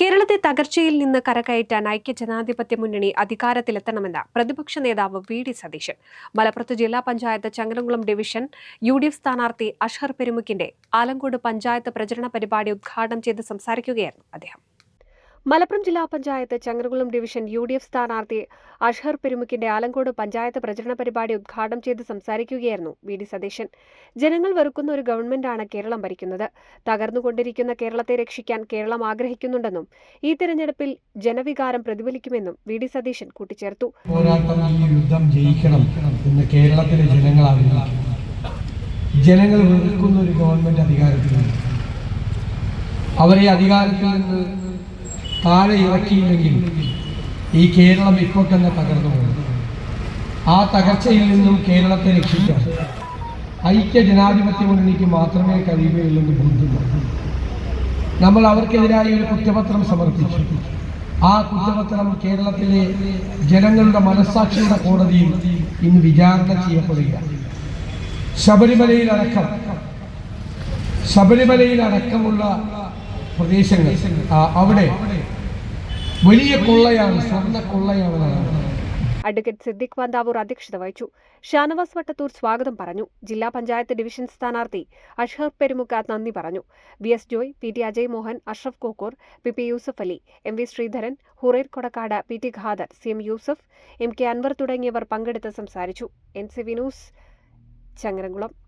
കേരളത്തെ തകർച്ചയിൽ നിന്ന് കരകയറ്റാൻ ഐക്യ ജനാധിപത്യ മുന്നണി അധികാരത്തിലെത്തണമെന്ന് പ്രതിപക്ഷ നേതാവ് വി ഡി സതീശൻ. മലപ്പുറത്ത് ജില്ലാ panchayat Changaramkulam division U D F സ്ഥാനാർത്ഥി അഷ്ഹർ പെരുമുക്കിന്റെ ആലങ്കോട് പഞ്ചായത്ത് പ്രചരണ പരിപാടി ഉദ്ഘാടനം ചെയ്ത് സംസാരിക്കുകയായിരുന്നു അദ്ദേഹം. മലപ്പുറം ജില്ലാ panchayat Changarakulam division U D F സ്ഥാനാർത്ഥി അഷ്ഹർ പെരുമുക്കിന്റെ ആലങ്കോട് പഞ്ചായത്ത് പ്രചരണ പരിപാടി ഉദ്ഘാടനം ചെയ്ത് സംസാരിക്കുകയായിരുന്നു വി ഡി സതീശൻ. ജനങ്ങൾ വെറുക്കുന്ന ഒരു ഗവൺമെന്റാണ് കേരളം ഭരിക്കുന്നത്. തകർന്നുകൊണ്ടിരിക്കുന്ന കേരളത്തെ രക്ഷിക്കാൻ കേരളം ആഗ്രഹിക്കുന്നുണ്ടെന്നും ഈ തെരഞ്ഞെടുപ്പിൽ ജനവികാരം പ്രതിഫലിക്കുമെന്നും വി ഡി സതീശൻ കൂട്ടിച്ചേർത്തു. പോരാട്ടം ഈ യുദ്ധം ജയിക്കണം എന്ന് കേരളത്തിലെ ജനങ്ങൾ ആഗ്രഹിക്കുന്നു. ജനങ്ങൾ ഒരു ഗവൺമെന്റ് അവരെ അധികാരത്തിൽ നിന്ന് താഴെ ഇറക്കിയില്ലെങ്കിൽ ഈ കേരളം ഇപ്പോൾ തന്നെ തകർന്നു പോകും. ആ തകർച്ചയിൽ നിന്നും കേരളത്തെ രക്ഷിക്കാൻ ഐക്യ ജനാധിപത്യ മുന്നണിക്ക് മാത്രമേ കഴിയുകയുള്ളൂ ബോധ്യമുണ്ട് നമ്മൾ അവർക്കെതിരായി ഒരു കുറ്റപത്രം സമർപ്പിച്ചു. ആ കുറ്റപത്രം കേരളത്തിലെ ജനങ്ങളുടെ മനസ്സാക്ഷിയുടെ കോടതിയിൽ ഇന്ന് വിചാരണ ചെയ്യപ്പെടുകയാണ്. ശബരിമലയിലടക്കം ശബരിമലയിലടക്കമുള്ള പ്രദേശങ്ങൾ. അവിടെ വലിയ കൊള്ളയാണ് സ്വർണ കൊള്ളയാണ്. അഡ്വക്കേറ്റ് സിദ്ദിഖ് വന്താവൂർ അധ്യക്ഷത വഹിച്ചു. ഷാനവാസ് വട്ടത്തൂർ സ്വാഗതം പറഞ്ഞു. ജില്ലാ പഞ്ചായത്ത് ഡിവിഷൻ സ്ഥാനാർത്ഥി അഷ്ഹർ പെരുമുക്ക നന്ദി പറഞ്ഞു. V S Joy P T Ajay Mohan Ashraf Kokkur P P Yusuf Ali M V Sreedharan Hurair Kodakkad P T Khader C M Yusuf M K Anvar തുടങ്ങിയവർ പങ്കെടുത്ത് സംസാരിച്ചു. N C Vinoos Changaramkulam.